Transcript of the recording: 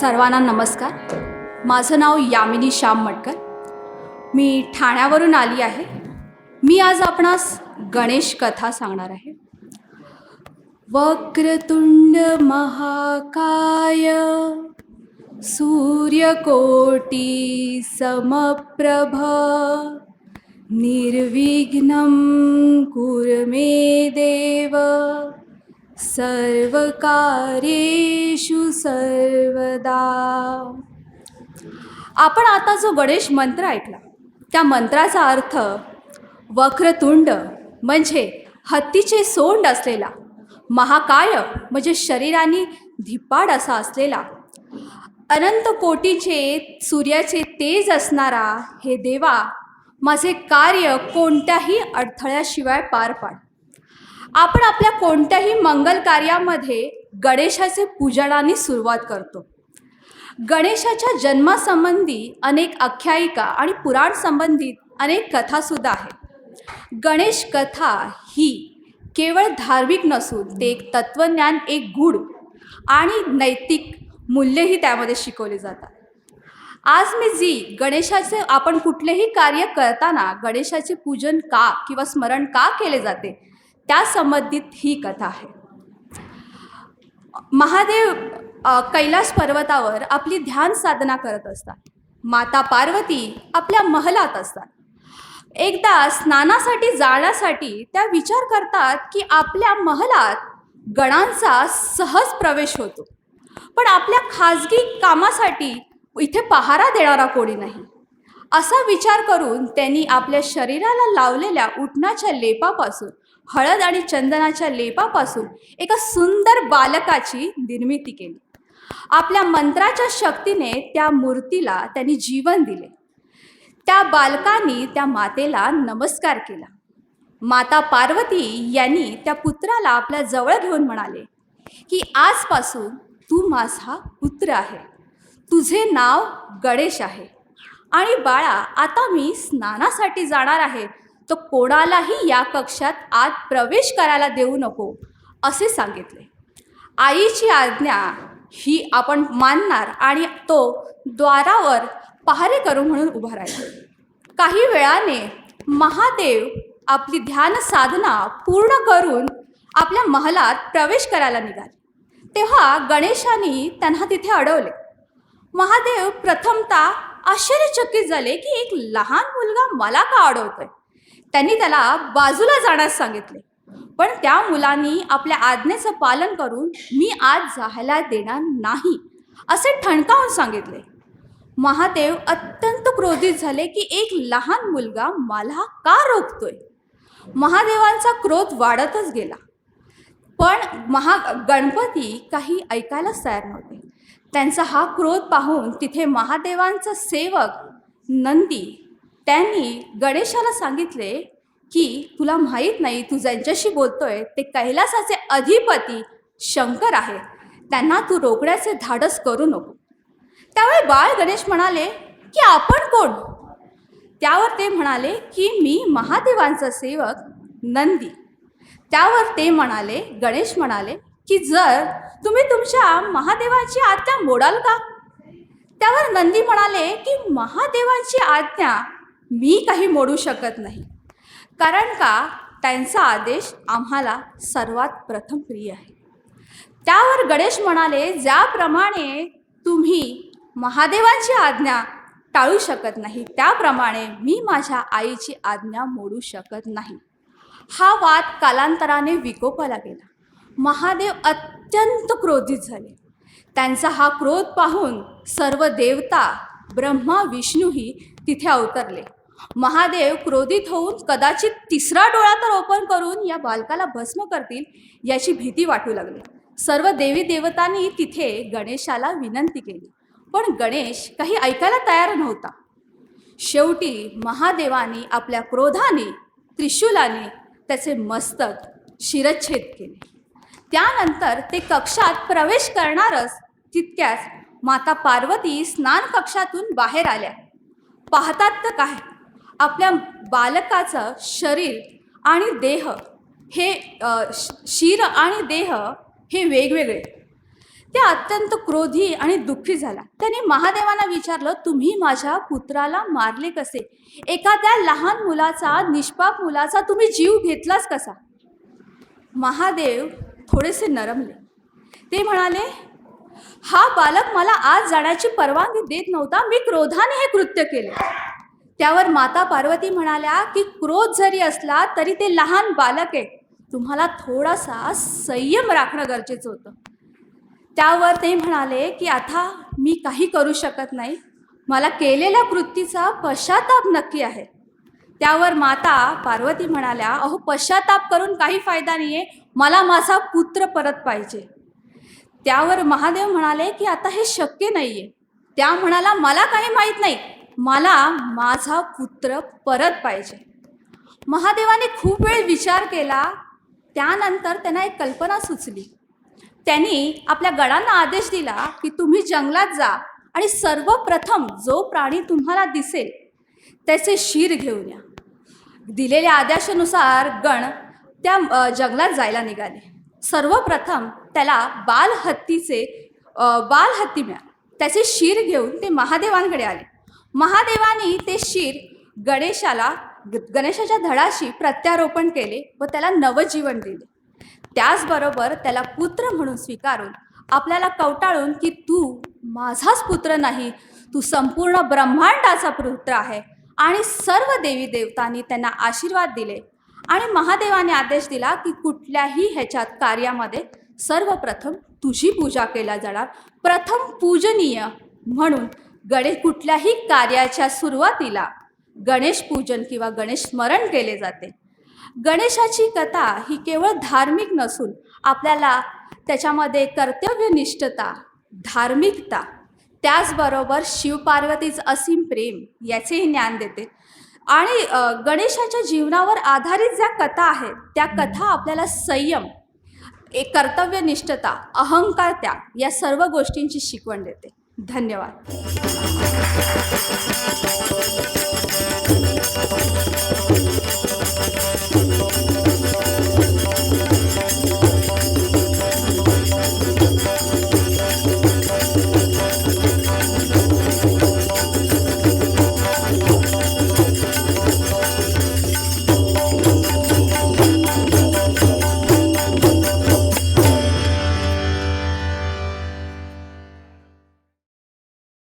सर्वांना नमस्कार. माझं नाव यामिनी श्याम मटकर. मी ठाण्यावरून आली आहे. मी आज आपणास गणेश कथा सांगणार आहे. वक्रतुंड महाकाय सूर्यकोटी समप्रभ निर्विघ्नं कुरमे देव। सर्वकार्येषु सर्वदा. आपण आता जो गणेश मंत्र ऐकला त्या मंत्राचा अर्थ वक्रतुंड म्हणजे हत्तीचे सोंड असलेला महाकाय म्हणजे शरीराने धिप्पाड असा असलेला अनंत कोटीचे सूर्याचे तेज असणारा हे देवा माझे कार्य कोणत्याही अडथळ्याशिवाय पार पाड आपण आपल्या कोणत्याही मंगल कार्यामध्ये गणेशाचे पूजनाने सुरुवात करतो. गणेशाच्या जन्मासंबंधी अनेक आख्यायिका आणि पुराण संबंधित अनेक कथासुद्धा आहेत. गणेश कथा ही केवळ धार्मिक नसून ते एक तत्त्वज्ञान एक गुढ आणि नैतिक मूल्यही त्यामध्ये शिकवले जातात. आज मी जी गणेशाचे आपण कुठलेही कार्य करताना गणेशाचे पूजन का किंवा स्मरण का केले जाते त्या संबंधित ही कथा आहे. महादेव कैलास पर्वतावर आपली ध्यान साधना करत असतात. माता पार्वती आपल्या महलात असतात. एकदा स्नानासाठी जाण्यासाठी त्या विचार करतात की आपल्या महलात गणांचा सहज प्रवेश होतो. पण आपल्या खाजगी कामासाठी इथे पहारा देणारा कोणी नाही. असा विचार करून त्यांनी आपल्या शरीराला लावलेल्या उठणाच्या लेपापासून हळद आणि चंदनाच्या लेपापासून एका सुंदर बालकाची निर्मिती केली. आपल्या मंत्राच्या शक्तीने त्या मूर्तीला त्यांनी जीवन दिले. त्या बालकांनी त्या मातेला नमस्कार केला. माता पार्वती यांनी त्या पुत्राला आपल्या जवळ घेऊन म्हणाले की आजपासून तू माझा पुत्र आहे. तुझे नाव गणेश आहे. आणि बाळा आता मी स्नानासाठी जाणार आहे. तो कोणालाही या कक्षात आत प्रवेश करायला देऊ नको असे सांगितले. आईची आज्ञा ही आपण मानणार आणि तो द्वारावर पहारे करू म्हणून उभा राहिला. काही वेळाने महादेव आपली ध्यान साधना पूर्ण करून आपल्या महलात प्रवेश करायला निघाले. तेव्हा गणेशाने त्यांना तिथे अडवले. महादेव प्रथमता आश्चर्यचकित झाले की एक लहान मुलगा मला का अडवतोय? त्यांनी त्याला बाजूला जाण्यास सांगितले. पण त्या मुलांनी आपल्या आज्ञेचं पालन करून मी आज जायला देणार नाही असे ठणकावून सांगितले. महादेव अत्यंत क्रोधित झाले की एक लहान मुलगा मला का रोखतोय? महादेवांचा क्रोध वाढतच गेला. पण महा गणपती काही ऐकायलाच तयार नव्हते. त्यांचा हा क्रोध पाहून तिथे महादेवांचा सेवक नंदी त्यांनी गणेशाला सांगितले की तुला माहीत नाही तू ज्यांच्याशी बोलतोय ते कैलासाचे अधिपती शंकर आहे. त्यांना तू रोखण्याचे धाडस करू नको. त्यावेळी बाळ गणेश म्हणाले की आपण कोण? त्यावर ते म्हणाले की मी महादेवांचा सेवक नंदी. त्यावर ते म्हणाले गणेश म्हणाले की जर तुम्ही तुमच्या महादेवाची आज्ञा मोडाल का? त्यावर नंदी म्हणाले की महादेवाची आज्ञा मी काही मोडू शकत नाही. कारण का? त्यांचा आदेश आम्हाला सर्वात प्रथम प्रिय आहे. त्यावर गणेश म्हणाले ज्याप्रमाणे तुम्ही महादेवांची आज्ञा टाळू शकत नाही त्याप्रमाणे मी माझ्या आईची आज्ञा मोडू शकत नाही. हा वाद कालांतराने विकोपाला गेला. महादेव अत्यंत क्रोधित झाले. त्यांचा हा क्रोध पाहून सर्व देवता ब्रह्मा विष्णूही तिथे अवतरले. महादेव क्रोधित होऊन कदाचित तिसरा डोळा तर ओपन करून या बालकाला भस्म करतील याची भीती वाटू लागली. सर्व देवी देवतांनी तिथे गणेशाला विनंती केली. पण गणेश काही ऐकायला तयार नव्हता. शेवटी महादेवाने आपल्या क्रोधाने त्रिशूलाने त्याचे मस्तक शिरच्छेद केले. त्यानंतर ते कक्षात प्रवेश करणारच तितक्याच माता पार्वती स्नान कक्षातून बाहेर आल्या. पाहतात तर काय? आपल्या बालकाचं शरीर आणि देह हे शिर आणि देह हे वेगवेगळे. त्या अत्यंत क्रोधी आणि दुःखी झाला. त्याने महादेवांना विचारलं तुम्ही माझ्या पुत्राला मारले कसे? एखाद्या लहान मुलाचा निष्पाप मुलाचा तुम्ही जीव घेतलाच कसा? महादेव थोडेसे नरमले. ते म्हणाले हा बालक मला आज जाण्याची परवानगी देत नव्हता. मी क्रोधाने हे कृत्य केले. त्यावर माता पार्वती म्हणाल्या की क्रोध जरी असला तरी ते लहान बालक आहे. तुम्हाला थोडासा संयम राखणं गरजेचं होतं. त्यावर ते म्हणाले की आता मी काही करू शकत नाही. मला केलेल्या कृतीचा पश्चाताप नक्की आहे. त्यावर माता पार्वती म्हणाल्या अहो पश्चाताप करून काही फायदा नाही आहे मला माझा पुत्र परत पाहिजे. त्यावर महादेव म्हणाले की आता हे शक्य नाही आहे त्या म्हणाला मला काही माहीत नाही. मला माझा पुत्र परत पाहिजे. महादेवाने खूप वेळ विचार केला. त्यानंतर त्यांना एक कल्पना सुचली. त्यांनी आपल्या गणांना आदेश दिला की तुम्ही जंगलात जा आणि सर्वप्रथम जो प्राणी तुम्हाला दिसेल त्याचे शिर घेऊन या. दिलेल्या आदेशानुसार गण त्या जंगलात जायला निघाले. सर्वप्रथम त्याला बालहत्तीचे बालहत्ती मिळाले. त्याचे शिर घेऊन ते महादेवांकडे आले. महादेवानी ते शिर गणेशाला गणेशाच्या धडाशी प्रत्यारोपण केले व त्याला नवजीवन दिले. त्याचबरोबर त्याला पुत्र म्हणून स्वीकारून आपल्याला कवटाळून की तू माझाच पुत्र नाही तू संपूर्ण ब्रह्मांडाचा पुत्र आहे आणि सर्व देवी देवतांनी त्यांना आशीर्वाद दिले. आणि महादेवाने आदेश दिला की कुठल्याही ह्याच्यात कार्यामध्ये सर्वप्रथम तुझी पूजा केला जाणार प्रथम पूजनीय म्हणून गणेश कुठल्याही कार्याच्या सुरुवातीला गणेश पूजन किंवा गणेश स्मरण केले जाते. गणेशाची कथा ही केवळ धार्मिक नसून आपल्याला त्याच्यामध्ये कर्तव्यनिष्ठता धार्मिकता त्याचबरोबर शिवपार्वतीचं असीम प्रेम याचेही ज्ञान देते. आणि गणेशाच्या जीवनावर आधारित ज्या कथा आहेत त्या कथा आपल्याला संयम एक कर्तव्यनिष्ठता अहंकार त्याग या सर्व गोष्टींची शिकवण देते. धन्यवाद.